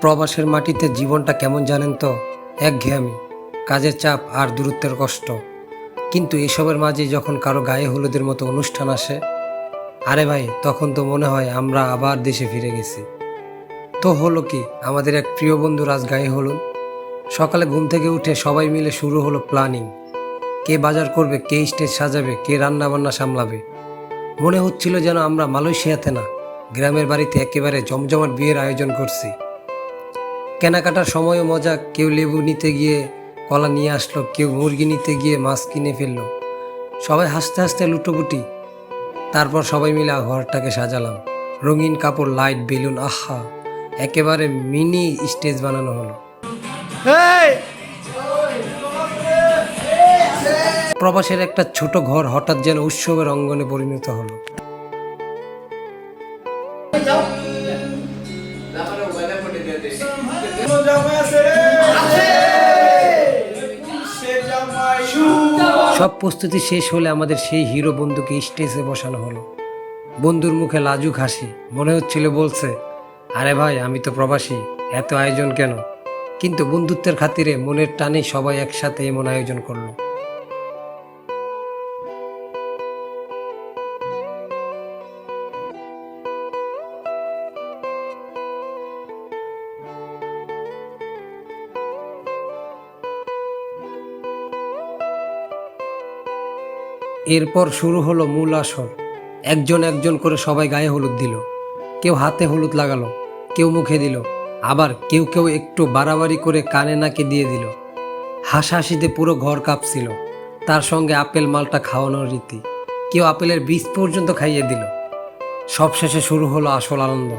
প্রবাসের মাটিতে জীবনটা কেমন জানেন তো? একঘেয়ামি কাজের চাপ আর দূরত্বের কষ্ট। কিন্তু এসবের মাঝে যখন কারও গায়ে হলুদের মতো অনুষ্ঠান আসে, আরে ভাই, তখন তো মনে হয় আমরা আবার দেশে ফিরে গেছি। তো হলো কি, আমাদের এক প্রিয় বন্ধু রাজ গায়ে হলুদ। সকালে ঘুম থেকে উঠে সবাই মিলে শুরু হলো প্ল্যানিং। কে বাজার করবে, কে স্টেজ সাজাবে, কে রান্নাবান্না সামলাবে। মনে হচ্ছিল যেন আমরা মালয়েশিয়াতে না, গ্রামের বাড়িতে একেবারে জমজমাট বিয়ের আয়োজন করছি। কেনাকাটার সময়ও মজা। কেউ লেবু নিতে গিয়ে কলা নিয়ে আসলো কেউ মুরগি নিতে গিয়ে মাছ কিনে ফেলল। সবাই হাসতে হাসতে লুটোপুটি। তারপর সবাই মিলে ঘরটাকে সাজালাম। রঙিন কাপড় লাইট বেলুন আহা! একেবারে মিনি স্টেজ বানানো হলো। প্রবাসের একটা ছোট ঘর হঠাৎ যেন উৎসবের অঙ্গনে পরিণত হলো। সব প্রস্তুতি শেষ হলে আমাদের সেই হিরো বন্ধুকে স্টেজে বসানো হলো। বন্ধুর মুখে লাজুক হাসি, মনে হচ্ছিল বলছে, আরে ভাই, আমি তো প্রবাসী, এত আয়োজন কেন? কিন্তু বন্ধুত্বের খাতিরে মনের টানে সবাই একসাথে এমন আয়োজন করল। এরপর শুরু হলো মূল আসর। একজন একজন করে সবাই গায়ে হলুদ দিল। কেউ হাতে হলুদ লাগালো, কেউ মুখে দিল। আবার কেউ কেউ একটু বাড়াবাড়ি করে কানে নাকে দিয়ে দিল। হাসাহাসিতে পুরো ঘর কাঁপছিল। তার সঙ্গে আপেল মালটা খাওয়ানোর রীতি। কেউ আপেলের বীজ পর্যন্ত খাইয়ে দিল। সবশেষে শুরু হলো আসল আনন্দ।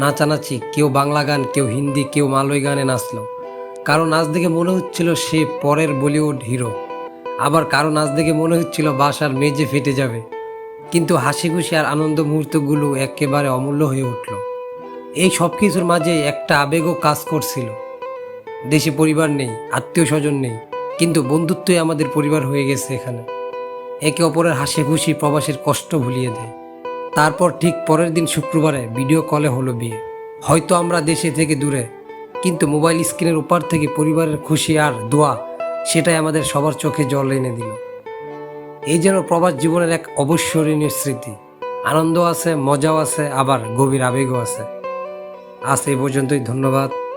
নাচানাচি, কেউ বাংলা গান, কেউ হিন্দি, কেউ মালয় গানে নাচলো। কারও নাচ দেখে মনে হচ্ছিল সে পরের বলিউড হিরো। আবার কারও নাচ দেখে মনে হচ্ছিল বাসার মেজে ফেটে যাবে। কিন্তু হাসি খুশি আর আনন্দ মুহূর্তগুলো একেবারে অমূল্য হয়ে উঠল। এই সব কিছুর মাঝে একটা আবেগও কাজ করছিল। দেশে পরিবার নেই আত্মীয় স্বজন নেই, কিন্তু বন্ধুত্বই আমাদের পরিবার হয়ে গেছে এখানে। একে অপরের হাসি খুশি প্রবাসের কষ্ট ভুলিয়ে দেয়। তারপর ঠিক পরের দিন শুক্রবারে ভিডিও কলে হলো বিয়ে। হয়তো আমরা দেশে থেকে দূরে, কিন্তু মোবাইল স্ক্রিনের উপর থেকে পরিবারের খুশি আর দোয়া সেটাই আমাদের সবার চোখে জল এনে দিল। এই যেন প্রবাস জীবনের এক অবস্মরণীয় স্মৃতি। আনন্দ আছে, মজাও আছে, আবার গভীর আবেগও আছে। আজ এই পর্যন্তই, ধন্যবাদ।